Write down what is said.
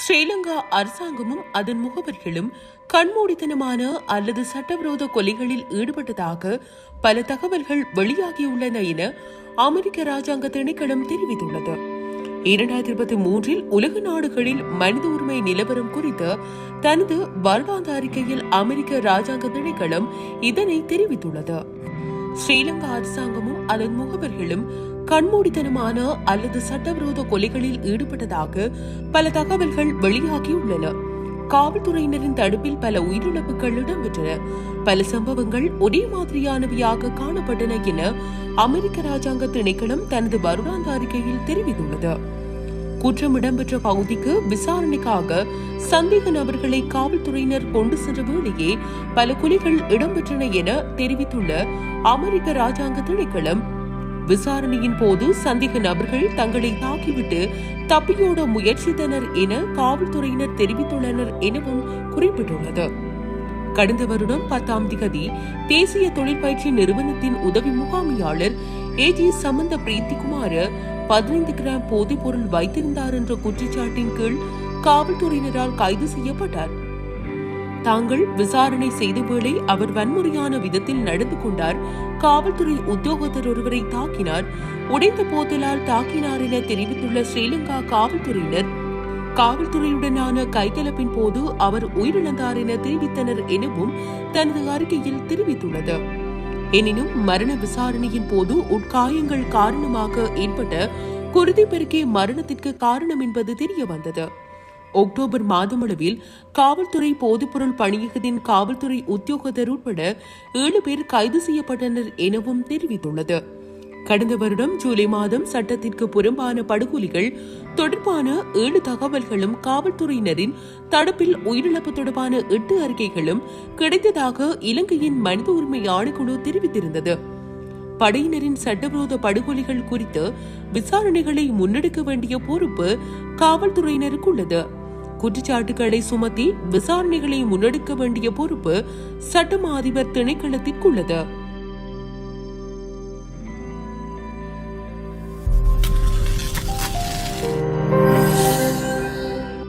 ஸ்ரீலங்கா அரசாங்கமும் அதன் முகவர்களும் கண்மூடித்தனமான அல்லது சட்டவிரோத கொலைகளில் ஈடுபட்டதாக பல தகவல்கள் வெளியாகியுள்ளன என அமெரிக்க ராஜாங்க திணைக்களம் தெரிவித்துள்ளது. இரண்டாயிரத்தி இருபத்தி மூன்றில் உலக நாடுகளில் மனித உரிமை நிலவரம் குறித்து தனது வருடாந்த அறிக்கையில் அமெரிக்க ராஜாங்க திணைக்களம் இதனை தெரிவித்துள்ளது. ஸ்ரீலங்கா அரசாங்கமும் அதன் முகவர்களும் கண்மூடித்தனமான அல்லது சட்டவிரோத கொலைகளில் ஈடுபட்டதாக பல தகவல்கள் வெளியாகியுள்ளன. காவல்துறையினரின் தடுப்பில் பல உயிரிழப்புகள் இடம்பெற்றன. பல சம்பவங்கள் ஒரே மாதிரியானவையாக காணப்பட்டன என அமெரிக்க ராஜாங்க திணைக்களம் தனது வருடாந்த அறிக்கையில் தெரிவித்துள்ளது. குற்றம் இடம்பெற்ற பகுதிக்கு விசாரணைக்காக சந்தேக நபர்களை காவல்துறையினர் கொண்டு சென்ற வேளையே பல கொலைகள் இடம்பெற்றன என தெரிவித்துள்ள அமெரிக்க ராஜாங்க திணைக்களம் விசாரணையின் போது சந்தேக நபர்கள் தங்களை தாக்கிவிட்டு தப்பியோட முயற்சித்தனர் என காவல்துறையினர் தெரிவித்துள்ளனர் எனவும் குறிப்பிட்டுள்ளது. கடந்த வருடம் பத்தாம் திகதி தேசிய தொழிற்பயிற்சி நிறுவனத்தின் உதவி முகாமையாளர் ஏஜி சமந்த பிரீத்திகுமார் பதினைந்து கிராம் போதைப் பொருள் வைத்திருந்தார் என்ற குற்றச்சாட்டின் கீழ் காவல்துறையினரால் கைது செய்யப்பட்டார். தாங்கள் விசாரணை செய்த வேளை அவர் வன்முறையான விதத்தில் நடந்து கொண்டார். காவல்துறை உத்தியோகத்தர் ஒருவரை தாக்கினார். உடைந்த போத்தலால் தாக்கினார் என தெரிவித்துள்ள ஸ்ரீலங்கா காவல்துறையினர் காவல்துறையுடனான கைகலப்பின் போது அவர் உயிரிழந்தார் என தெரிவித்தனர் எனவும் தனது அறிக்கையில் தெரிவித்துள்ளது. எனினும் மரண விசாரணையின் போது உட்காயங்கள் காரணமாக ஏற்பட்ட குருதி பெருக்கே மரணத்திற்கு காரணம் என்பது தெரிய வந்தது அக்டோபர் மாதமளவில் காவல்துறை போதைப்பொருள் பணியகத்தின் காவல்துறை உத்தியோகத்தர் உட்பட ஏழு பேர் கைது செய்யப்பட்டனர் எனவும் தெரிவித்துள்ளது. கடந்த வருடம் ஜூலை மாதம் சட்டத்திற்கு புறம்பான படுகொலிகள் தொடர்பான ஏழு தகவல்களும் காவல்துறையினரின் தடுப்பில் உயிரிழப்பு தொடர்பான எட்டு அறிக்கைகளும் கிடைத்ததாக இலங்கையின் மனித உரிமை ஆணைக்குழு தெரிவித்திருந்தது. படையினரின் சட்டவிரோத படுகொலைகள் குறித்து விசாரணைகளை முன்னெடுக்க வேண்டிய பொறுப்பு காவல்துறையினருக்கு உள்ளது குற்றச்சாட்டுகளை சுமத்தி விசாரணைகளை முன்னெடுக்க வேண்டிய பொறுப்பு சட்டமா அதிபர் திணைக்களத்திற்குள்ளது.